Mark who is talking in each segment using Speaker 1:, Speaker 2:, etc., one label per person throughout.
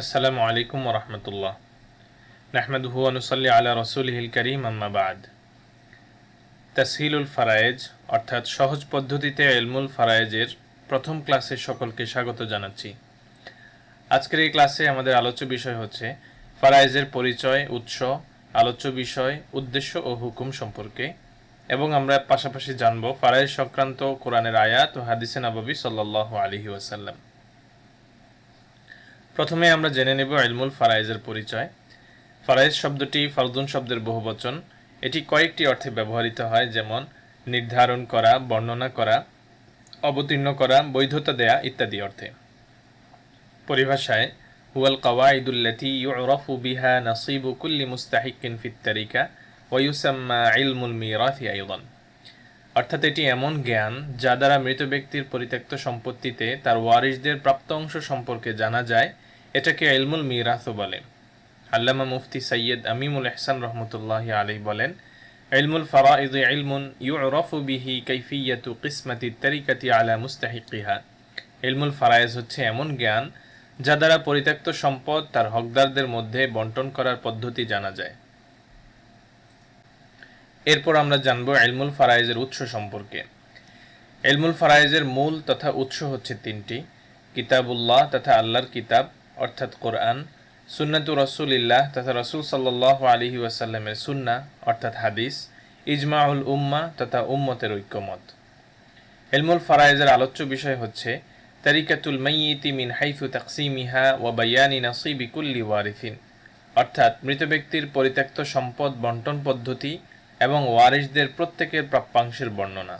Speaker 1: আসসালামু আলাইকুম রহমতুল্লাহ। নাহমেদহু অনুসল্লি আলা রসুলহিল করিম আম্মাবাদ তাসহিলুল ফারায়েজ, অর্থাৎ সহজ পদ্ধতিতে এলমুল ফারায়েজের প্রথম ক্লাসে সকলকে স্বাগত জানাচ্ছি। আজকের এই ক্লাসে আমাদের আলোচ্য বিষয় হচ্ছে ফারায়েজের পরিচয়, উৎস, আলোচ্য বিষয়, উদ্দেশ্য ও হুকুম সম্পর্কে, এবং আমরা পাশাপাশি জানব ফারায়েজ সংক্রান্ত কোরআনের আয়াত ও হাদিসে নববী সাল্লাহ আলহি ওয়াসাল্লাম। প্রথমে আমরা জেনে নেব ইলমুল ফারাইজের পরিচয়। ফারাইজ শব্দটি ফারদুন শব্দের বহুবচন। এটি কয়েকটি অর্থে ব্যবহৃত হয়, যেমন নির্ধারণ করা, বর্ণনা করা, অবতীর্ণ করা, বৈধতা দেয়া ইত্যাদি অর্থে। পরিভাষায়, হুয়াল কাওয়াইদুল্লাতি ইউরফু বিহা নাসিবু কুল্লি মুস্তাহিকিন ফিত তারিকা ওয়ুসাম্মা ইলমুল মিরাথি আইদান। অর্থাৎ এটি এমন জ্ঞান যা দ্বারা মৃত ব্যক্তির পরিত্যক্ত সম্পত্তিতে তার ওয়ারিসদের প্রাপ্ত অংশ সম্পর্কে জানা যায় এটাকে ইলমুল মিরাথও বলে আল্লামা মুফতি সৈয়দ আমিমুল এহসান রহমতুল্লাহ আলী বলেন, ইলমুল ফারাইদ ইলমুন ইউরফু বিহি কৈফিয়াতু কিসমাতি তরিকাতি আলা মুস্তাহিকিহা। ইলমুল ফারায়েজ হচ্ছে এমন জ্ঞান যা দ্বারা পরিত্যক্ত সম্পদ তার হকদারদের মধ্যে বন্টন করার পদ্ধতি জানা যায়। এরপর আমরা জানব এলমুল ফারাইজের উৎস সম্পর্কে। এলমুল ফারাইজের মূল তথা উৎস হচ্ছে তিনটি, কিতাবুল্লাহ তথা আল্লাহর কিতাব অর্থাৎ কোরআন, সুন্নাতু রসুলিল্লাহ তথা রসুল সাল্লাহ আলহি ওয়াসাল্লামের সুন্না, অর্থাৎ হাদিস, ইজমাউল উম্মা তথা উম্মতের ঐক্যমত। এলমুল ফারাইজের আলোচ্য বিষয় হচ্ছে, তারিকাতুল মাইয়িতি মিন হাইফু তাকসিমিহা ওয়া বায়ানি নাসিবি কুল্লি ওয়ারিফিন অর্থাৎ মৃত ব্যক্তির পরিত্যক্ত সম্পদ বন্টন পদ্ধতি এবং ওয়ারিসদের প্রত্যেকের প্রাপ্যাংশের বর্ণনা।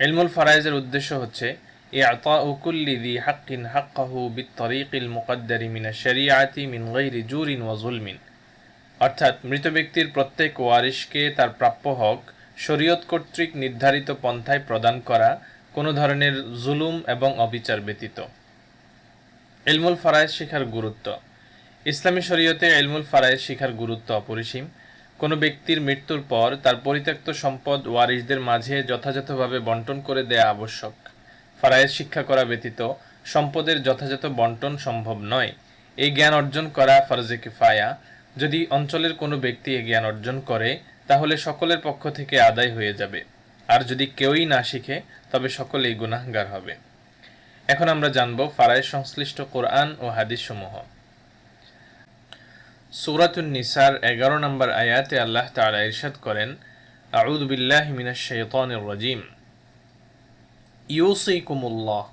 Speaker 1: এলমুল ফারাইজের উদ্দেশ্য হচ্ছে إعطاء كل ذي حق حقه بالطريق المقدر من الشريعة من غير جور وظلم অর্থাৎ মৃত ব্যক্তির প্রত্যেক ওয়ারিশকে তার প্রাপ্য হক শরীয়ত কর্তৃক নির্ধারিত পন্থায় প্রদান করা কোনো ধরনের জুলুম এবং অবিচার ব্যতীত এলমুল ফারায়েজ শিখার গুরুত্ব ইসলামী শরীয়তে এলমুল ফারায়েজ শিখার গুরুত্ব অপরিসীম কোনো ব্যক্তির মৃত্যুর পর তার পরিত্যক্ত সম্পদ ওয়ারিসদের মাঝে যথাযথভাবে বন্টন করে দেয়া আবশ্যক ফারায়েজ শিক্ষা করা ব্যতীত সম্পদের যথাযথ বন্টন সম্ভব নয়। এই জ্ঞান অর্জন করা ফরজে কিফায়া। যদি অঞ্চলের কোনো ব্যক্তি এই জ্ঞান অর্জন করে, তাহলে সকলের পক্ষ থেকে আদায় হয়ে যাবে। আর যদি কেউই না শিখে, তবে সকলেই গুনাহগার হবে। এখন আমরা জানব ফারায়েজ সংশ্লিষ্ট কোরআন ও হাদিস সমূহ সুরাতুন নিসার এগারো নম্বর আয়াতে আল্লাহ তালা ইরশাদ করেন আউদ বিল্লাহ মিনাশ রাজিম। ইউসিকুমুল্লাহ।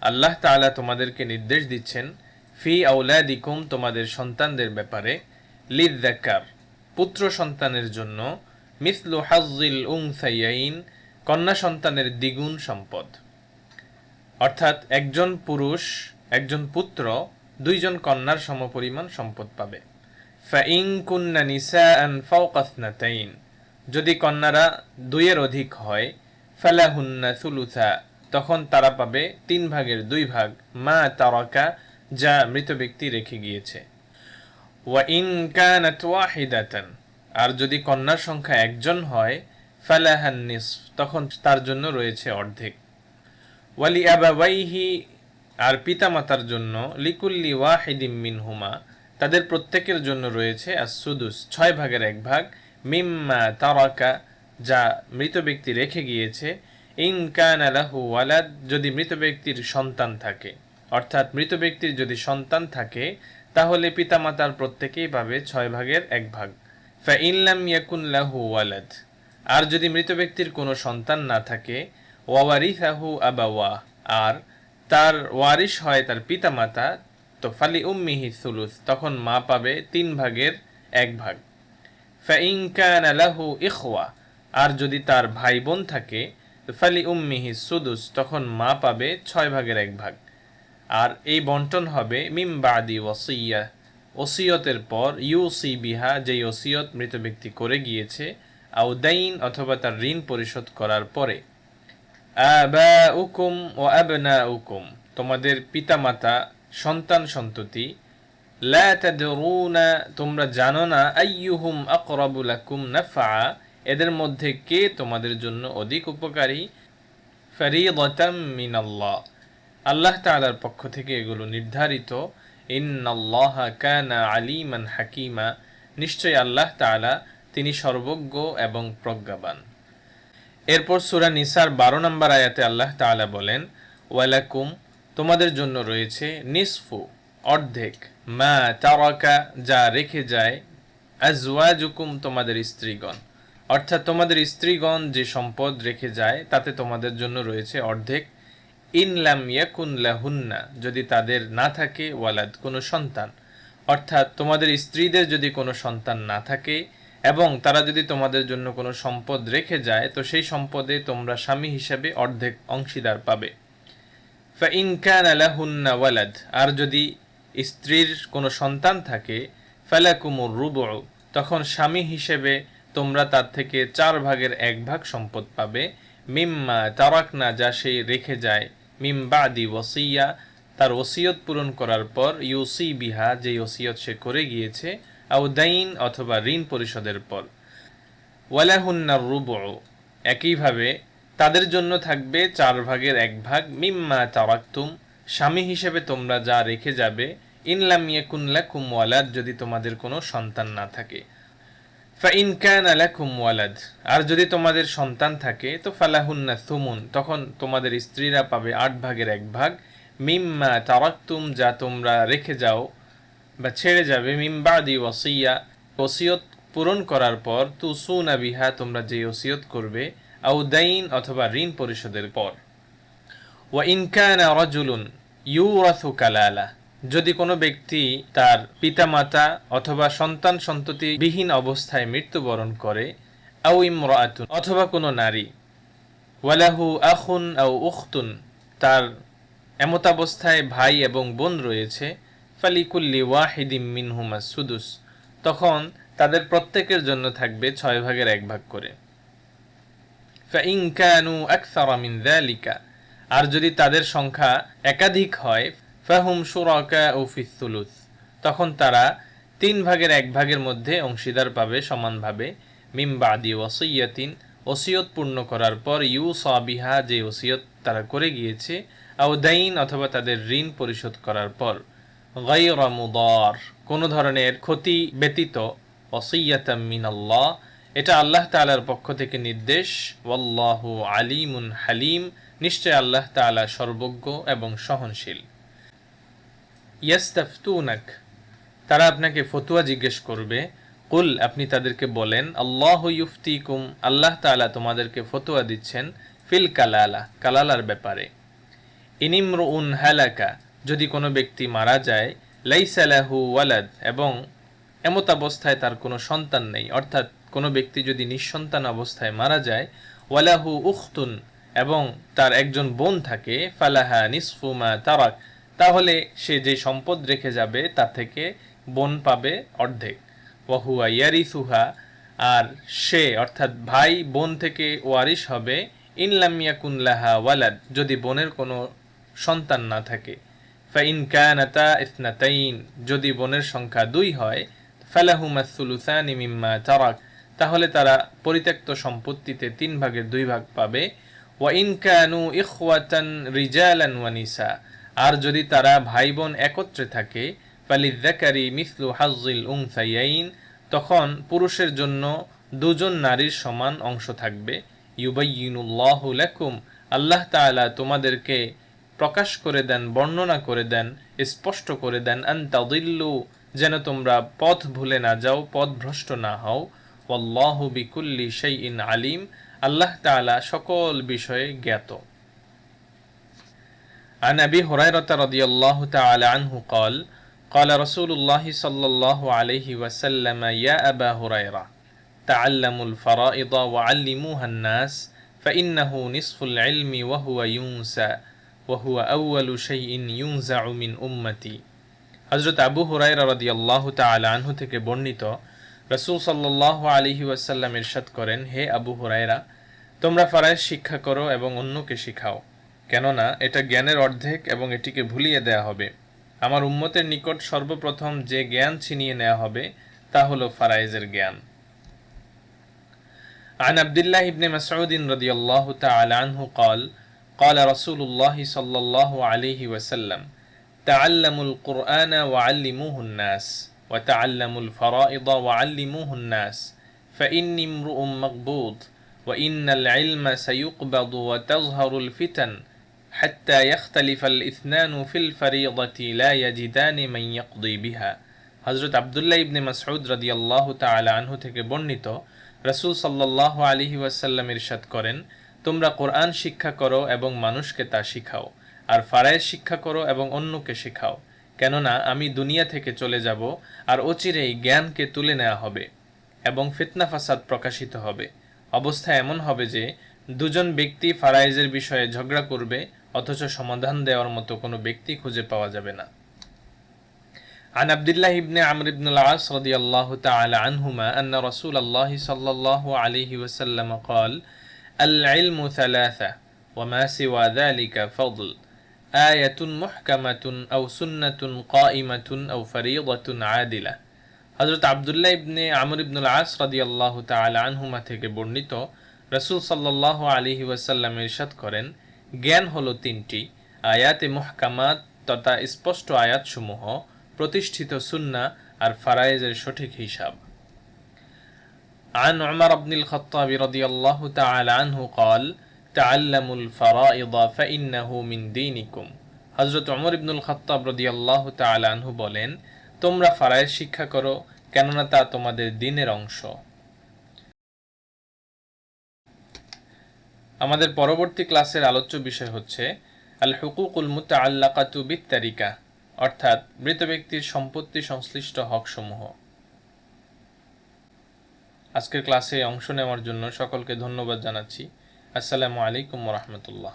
Speaker 1: আল্লাহ তাআলা তোমাদেরকে নির্দেশ দিচ্ছেন, ফি আউলাদিকুম তোমাদের সন্তানদের ব্যাপারে, লিদ্দাকার, পুত্র সন্তানের জন্য, মিসলু হাজিল উংসাইয়াইন কন্যা সন্তানের দ্বিগুণ সম্পদ। অর্থাৎ একজন পুরুষ, একজন পুত্র, দুইজন কন্যার সমপরিমাণ সম্পদ পাবে। ফাইং কুন্না নিসা আন ফাউকাসনাতাইন যদি কন্যারা দুইয়ের অধিক হয়, ফালাহুন্না সুলুসা তখন তারা পাবে তিন ভাগের দুই ভাগ, মা তারকা, যা মৃত ব্যক্তি রেখে গিয়েছে। আর যদি কন্যার সংখ্যা একজন হয়, ফালাহান তখন তার জন্য রয়েছে অর্ধেক। ওয়ালি আবাবাইহি আর পিতামাতার জন্য, লিকুল্লি ওয়াহিদিম মিনহুমা, তাদের প্রত্যেকের জন্য রয়েছে সুদুস ছয় ভাগের এক ভাগ, মিম্মা তারাকা, যা মৃত ব্যক্তি রেখে গিয়েছে ইন কান আলাহু ওয়ালাদ, যদি মৃত ব্যক্তির সন্তান থাকে। অর্থাৎ মৃত ব্যক্তির যদি সন্তান থাকে, তাহলে পিতামাতার প্রত্যেকেই পাবে ছয় ভাগের এক ভাগ। ফা ইনলাম ইয়াকুন লাহু ওয়ালাদ, আর যদি মৃত ব্যক্তির কোনো সন্তান না থাকে ওয়ারিসাহু আবাওয়া, আর তার ওয়ারিশ হয় তার পিতামাতা, তো ফালি উম্মিহি সুলুস, তখন মা পাবে তিন ভাগের এক ভাগ। ফাইন কান আলাহু ইখওয়া, আর যদি তার ভাই বোন থাকে ফালি উম্মিহি সুদুস, তখন মা পাবে ছয় ভাগের এক ভাগ। আর এই বন্টন হবে মিম বাদি ওসিয়া ওসিয়তের পর ইউসি বিহা, যেই ওসিয়ত মৃত ব্যক্তি করে গিয়েছে আউদাইন অথবা তার ঋণ পরিশোধ করার পরে। আবা উকুম ও আবনা উকুম তোমাদের পিতামাতা, সন্তান সন্ততি, লা তোমরা জানো না, আইয়ুহুম আকরাবু লাকুম নাফা এদের মধ্যে কে তোমাদের জন্য অধিক উপকারী? ফরিদতাম মিনাল্লাহ। আল্লাহ তাআলার পক্ষ থেকে এগুলো নির্ধারিত। ইন্নাল্লাহ কানা আলিমান হাকিমা। নিশ্চয় আল্লাহ তাআলা তিনি সর্বজ্ঞ এবং প্রজ্ঞাবান। এরপর সুরা নিসার বারো নম্বর আয়াতে আল্লাহ তাআলা বলেন, ওয়ালাকুম, তোমাদের জন্য রয়েছে নিসফু, অর্ধেক। মা তারাকা, যা রেখে যায়। আজওয়াজুকুম, তোমাদের স্ত্রীগণ। অর্থাৎ তোমাদের স্ত্রীগণ যে সম্পদ রেখে যায়, তাতে তোমাদের জন্য রয়েছে অর্ধেক। ইনলাম ইয়াকুন লাহুন্না, যদি তাদের না থাকে, ওয়ালাদ, কোনো সন্তান। অর্থাৎ তোমাদের স্ত্রীদের যদি কোনো সন্তান না থাকে, এবং তারা যদি তোমাদের জন্য কোনো সম্পদ রেখে যায়, তো সেই সম্পদে তোমরা স্বামী হিসাবে অর্ধেক অংশীদার পাবে। ফাইন কান আলাহুন্না ওয়ালাদ, আর যদি স্ত্রীর কোনো সন্তান থাকে, ফালাকুমুর রুবু তখন স্বামী হিসেবে তোমরা তার থেকে চার ভাগের এক ভাগ সম্পদ পাবে। মিম্মা তারাকনা যা সে রেখে যায়। মিম বাদি ওসিয়া তার ওসিয়ত পূরণ করার পর ইউসি বিহা, যে ওসিয়ত সে করে গিয়েছে আউদাইন অথবা ঋণ পরিশোধের পর। ওয়ালাহুন্নার রুবু একইভাবে তাদের জন্য থাকবে চার ভাগের এক ভাগ। মিম্মা তারাক্তুম, স্বামী হিসেবে তোমরা যা রেখে যাবে, ইনলাম কুনলা লাকুম ওয়ালাদ, যদি তোমাদের কোনো সন্তান না থাকে। ফাইন কান আলাকুম ওয়ালাদ। আর যদি তোমাদের সন্তান থাকে, তো ফালাহুন্না সুমুন। তখন তোমাদের স্ত্রীরা পাবে আট ভাগের এক ভাগ। মিম্মা তারাক্তুম, যা তোমরা রেখে যাও বা ছেড়ে যাবে মিমবাদি ওসিয়া ওসিয়ত পূরণ করার পর তু সুনা বিহা, তোমরা যে ওসিয়ত করবে আউদাইন অথবা ঋণ পরিশোধের পর। ওয়া ইনকানা রাজুলুন ইউরাথু কালালা। যদি কোনো ব্যক্তি তার পিতামাতা অথবা সন্তান সন্ততি বিহীন অবস্থায় মৃত্যুবরণ করে আউ ইমরাতুন, অথবা কোনো নারী, ওয়ালাহু আখুন আউ উখতুন, তার এমতাবস্থায় ভাই এবং বোন রয়েছে, ফালিকুল্লি ওয়াহিদিম মিনহুমা সুদুস, তখন তাদের প্রত্যেকের জন্য থাকবে ছয় ভাগের এক ভাগ করে। ফাইন কানু আকসারা মিন আর যদি তাদের সংখ্যা একাধিক হয় ফাহুম সুরাকা ও ফিসুলুস তখন তারা তিন ভাগের এক ভাগের মধ্যে অংশীদার পাবে সমানভাবে। মিমবাদি ওসিয়াতিন ওসিয়ত পূর্ণ করার পর ইউ সাবিহা যে ওসিয়ত তারা করে গিয়েছে আউদাইন অথবা তাদের ঋণ পরিশোধ করার পর। গাইরা মুদার, কোনো ধরনের ক্ষতি ব্যতীত, ওসিয়াতাম মিনাল্লাহ, এটা আল্লাহ তাআলার পক্ষ থেকে নির্দেশ, ওয়াল্লাহু আলিমুন হালিম, নিশ্চয় আল্লাহ তাআলা সর্বজ্ঞ এবং সহনশীল। ইয়াস্তাফতুনাক। তারা আপনাকে ফতুয়া জিজ্ঞেস করবে, কুল, আপনি তাদেরকে বলেন, আল্লাহ ইউফতিকুম, আল্লাহ তাআলা তোমাদেরকে ফতুয়া দিচ্ছেন ফিল কালালা, কালালার ব্যাপারে। ইনিমরুন হালাকা, যদি কোনো ব্যক্তি মারা যায় লাইসালাহু ওয়ালাদ, এবং এমত অবস্থায় তার কোনো সন্তান নেই, অর্থাৎ কোনো ব্যক্তি যদি নিঃসন্তান অবস্থায় মারা যায়, ওয়ালাহু উখতুন, এবং তার একজন বোন থাকে, ফালাহা নিসফুমা তারাক তাহলে সে যে সম্পদ রেখে যাবে, তা থেকে বোন পাবে অর্ধেক। ওয়াহুয়া ইয়ারিসুহা, আর সে, অর্থাৎ ভাই বোন থেকে ওয়ারিস হবে ইনলামিয়া কুনলাহা ওয়ালাদ, যদি বোনের কোনো সন্তান না থাকে। ফাইন কানাতা ইসনাতাইন, যদি বোনের সংখ্যা দুই হয় ফালাহুমা সুলুসানি মিম্মা তারাক, তাহলে তারা পরিত্যক্ত সম্পত্তিতে তিন ভাগের দুই ভাগ পাবে। ওয়া ইন কানু ইখওয়াতান রিজালান ওয়া নিসা আর যদি তারা ভাই বোন একত্রে থাকে ফালিদ্দাকারি মিসলু হাজিল উংসাইয়াইন তখন পুরুষের জন্য দুজন নারীর সমান অংশ থাকবে। ইউবাইনুল্লাহু আল্লাহ তাআলা তোমাদেরকে প্রকাশ করে দেন, বর্ণনা করে দেন, স্পষ্ট করে দেন আন্তাদিল্লু যেন তোমরা পথ ভুলে না যাও, পথ ভ্রষ্ট না হও। ওয়াল্লাহু বিকুল্লি সেই ইন আলিম, আল্লাহ তাআলা সকল বিষয়ে জ্ঞাত। عن أبي هريرة رضي الله تعالى عنه قال قال رسول الله صلى الله عليه وسلم يا أبا هريرة تعلموا الفرائض وعلموها الناس فإنه نصف العلم وهو ينسى وهو أول شيء ينزع من أمتي হজরত আবু হুরাইরা রদি আল্লাহ তালা আনহু থেকে বর্ণিত রসুল সাল্লাহ আলিহি ওয়াসাল্লাম ইরশাদ করেন হে আবু হুরাইরা তোমরা ফারাইজ শিক্ষা করো এবং অন্যকে শিখাও কেননা এটা জ্ঞানের অর্ধেক এবং এটিকে ভুলিয়ে দেয়া হবে আমার উম্মতের নিকট সর্বপ্রথম যে জ্ঞান ছিনিয়ে নেওয়া হবে তা হলো ফারাইজের জ্ঞান عن عبد الله بن مسعود رضي الله تعالى عنه قال قال رسول الله صلى الله عليه وسلم تعلموا القرآن وعلموه الناس وتعلموا الفرائض وعلموه الناس فإني امرؤ مقبوض وإن العلم سيقبض وتظهر الفتن حتى يختلف الاثنان في الفريضة لا يجدان من يقضي بها হজরত আবদুল্লাহ ইবনে মাসউদ রাদিয়াল্লাহু তাআলা আনহু থেকে বর্ণিত রাসূল সাল্লাল্লাহু আলাইহি ওয়াসাল্লাম ইরশাদ করেন তোমরা কোরআন শিক্ষা করো এবং মানুষকে তা শিখাও আর ফারায়েজ শিক্ষা করো এবং অন্যকে শেখাও কেননা আমি দুনিয়া থেকে চলে যাব আর অচিরেই জ্ঞানকে তুলে নেওয়া হবে এবং ফিতনা ফাসাদ প্রকাশিত হবে অবস্থা এমন হবে যে দুজন ব্যক্তি ফারাইজের বিষয়ে ঝগড়া করবে অথচ সমাধান দেওয়ার মতো কোনো ব্যক্তি খুঁজে পাওয়া যাবে না عن عبد الله بن عمرو بن العاص رضي الله تعالى عنهما أن رسول الله صلى الله عليه وسلم قال العلم ثلاثة وما سوى ذلك فضل آية محكمة أو سنة قائمة أو فريضة عادلة হজরত আবদুল্লাহ ইবনে আমর ইবনুল আস রাদিয়াল্লাহু তাআলা আনহুমা থেকে বর্ণিত রাসূল সাল্লাল্লাহু আলাইহি ওয়াসাল্লাম ইরশাদ করেন জ্ঞান হলো তিনটি আয়াতে মুহকামাত তথা স্পষ্ট আয়াতসমূহ প্রতিষ্ঠিত সুন্না আর ফারায়েজের সঠিক হিসাব عن عمر بن الخطاب رضي الله تعالى عنه قال تعلموا الفرائض فإنه من دينكم হজরত উমর ইবনুল খত্তাব রদিয়াল্লাহু তাআলা আনহু বলেন তোমরা ফারায়েজ শিক্ষা করো কেননা তা তোমাদের দিনের অংশ আমাদের পরবর্তী ক্লাসের আলোচ্য বিষয় হচ্ছে আল হুকুকুল মুতাআল্লাকাতু বিত্তারিকা, অর্থাৎ মৃত ব্যক্তির সম্পত্তি সংশ্লিষ্ট হকসমূহ। আজকের ক্লাসে অংশ নেওয়ার জন্য সকলকে ধন্যবাদ জানাচ্ছি। আসসালামু আলাইকুম রহমতুল্লাহ।